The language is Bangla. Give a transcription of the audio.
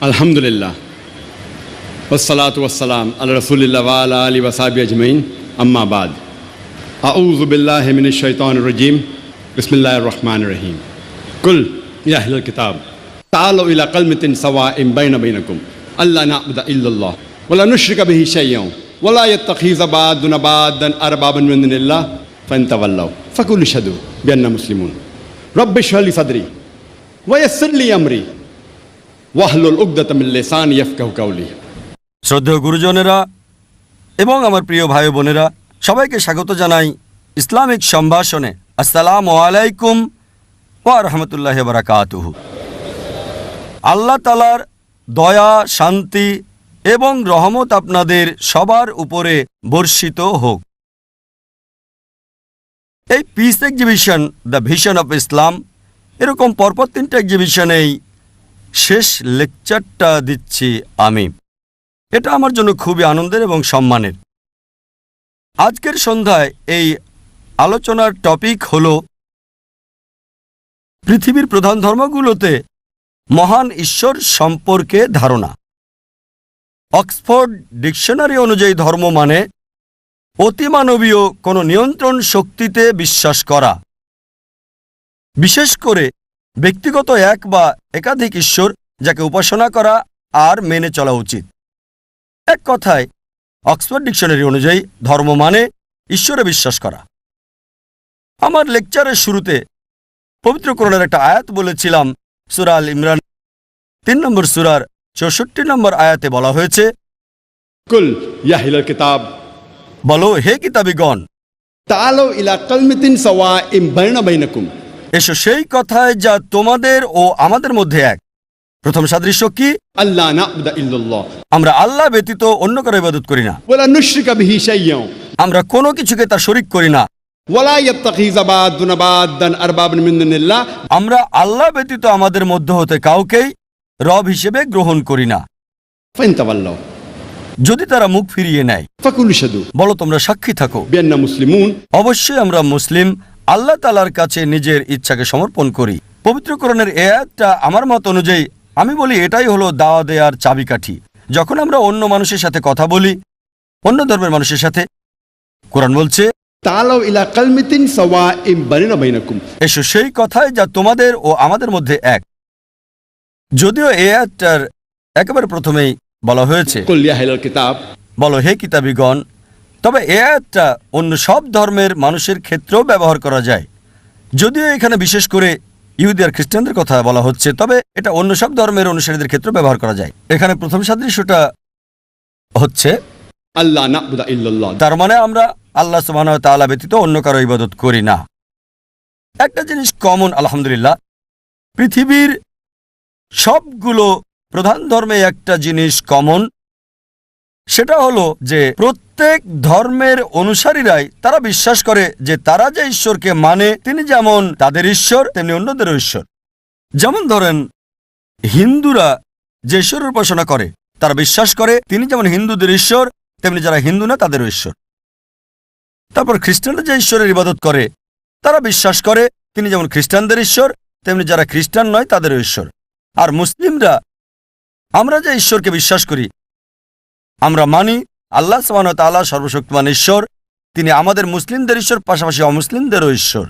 আলহামদুলিল্লাহ والصلاة والسلام على رسول الله وعلى آله وصحبه أجمعين أما بعد أعوذ بالله من الشيطان الرجيم بسم الله الرحمن الرحيم قل يا أهل الكتاب تعالوا إلى كلمة سواء بين بينكم ألا نعبد إلا الله ولا نشرك به شيئا ولا يتخذ بعضنا بعضا أربابا من دون الله فإن تولوا فقولوا اشهدوا بأننا مسلمون رب اشرح لي صدري ويسر لي أمري শ্রদ্ধেয় গুরুজনেরা এবং আমার প্রিয় ভাই বোনেরা, সবাইকে স্বাগত জানাই ইসলামিক সম্ভাষণে। আসসালামু আলাইকুম ওয়া রহমতুল্লাহ বারাকাতুহু। আল্লাহ তালার দয়া, শান্তি এবং রহমত আপনাদের সবার উপরে বর্ষিত হোক। এই peace exhibition the vision of Islam এরকম পরপর তিনটা এক্সিবিশনেই শেষ লেকচারটা দিচ্ছি আমি। এটা আমার জন্য খুবই আনন্দের এবং সম্মানের। আজকের সন্ধ্যায় এই আলোচনার টপিক হল পৃথিবীর প্রধান ধর্মগুলোতে মহান ঈশ্বর সম্পর্কে ধারণা। অক্সফোর্ড ডিকশনারি অনুযায়ী ধর্ম মানে অতিমানবীয় কোনো নিয়ন্ত্রণ শক্তিতে বিশ্বাস করা। বিশেষ করে ব্যক্তিগত এক বা একাধিক ঈশ্বর যাকে উপাসনা করা আর মেনে চলা উচিত। এক কথায় অক্সফোর্ড ডিকশনারি অনুযায়ী ধর্ম মানে ঈশ্বরে বিশ্বাস করা। আমার লেকচারের শুরুতে পবিত্র করণের একটা আয়াত বলেছিলাম সুরা আল ইমরান তিন নম্বর সুরার চৌষট্টি নম্বর আয়াতে বলা হয়েছে কুল কিতাব। বলো হে কিতাবিগণ! তাআলাউ ইলা কালমাতিন সাওয়াইন বাইনা বাইনাকুম। এসো সেই কথায় যা তোমাদের ও আমাদের মধ্যে এক। প্রথম সাদৃশ্য কি? আল্লা না'বুদা ইল্লাল্লাহ। আমরা আল্লাহ ব্যতীত অন্য কারও ইবাদত করি না। আমরা কোনো কিছুকে তার শরিক করি না। আমরা আল্লাহ ব্যতীত আমাদের মধ্য হতে কাউকেই রব হিসেবে গ্রহণ করি না। যদি তারা মুখ ফিরিয়ে নেয় বলো তোমরা সাক্ষী থাকো। অবশ্যই আমরা মুসলিম আল্লাহ তালার কাছে নিজের ইচ্ছাকে সমর্পণ করি। পবিত্রকরণের এ আয়াতটা আমার মত অনুযায়ী আমি বলি এটাই হলো দাওয়া দেয়ার চাবিকাঠি। যখন আমরা অন্য মানুষের সাথে কথা বলি অন্য ধর্মের মানুষের সাথে কোরআন বলছে এসো সেই কথায় যা তোমাদের ও আমাদের মধ্যে এক। যদিও এ আয়াতটার একেবারে প্রথমেই বলা হয়েছে বলো হে কিতাবিগণ তবে এ আয়াতটা অন্য সব ধর্মের মানুষের ক্ষেত্রেও ব্যবহার করা যায়। যদিও এখানে বিশেষ করে ইহুদি আর খ্রিস্টানদের কথা বলা হচ্ছে তবে এটা অন্য সব ধর্মের অনুসারীদের ক্ষেত্রেও ব্যবহার করা যায়। এখানে প্রথম সাদৃশ্যটা হচ্ছে আল্লাহ তার মানে আমরা আল্লাহ সুবাহ তাআলা ব্যতীত অন্য কারও ইবাদত করি না। একটা জিনিস কমন আলহামদুলিল্লাহ পৃথিবীর সবগুলো প্রধান ধর্মে একটা জিনিস কমন সেটা হলো যে প্রত্যেক ধর্মের অনুসারীরাই তারা বিশ্বাস করে যে তারা যে ঈশ্বরকে মানে তিনি যেমন তাদের ঈশ্বর, তেমনি অন্যদেরও ঈশ্বর। যেমন ধরেন, হিন্দুরা যে ঈশ্বরের উপাসনা করে, তারা বিশ্বাস করে তিনি যেমন হিন্দুদের ঈশ্বর, তেমনি যারা হিন্দু না, তাদেরও ঈশ্বর। তারপর খ্রিস্টানরা যে ঈশ্বরের ইবাদত করে, তারা বিশ্বাস করে তিনি যেমন খ্রিস্টানদের ঈশ্বর, তেমনি যারা খ্রিস্টান নয়, তাদেরও ঈশ্বর। আর মুসলিমরা, আমরা যে ঈশ্বরকে বিশ্বাস করি, আমরা মানি আল্লাহ সামান তাল্লাহ সর্বশক্তিমান ঈশ্বর। তিনি আমাদের মুসলিমদের ঈশ্বর পাশাপাশি অমুসলিমদেরও ঈশ্বর।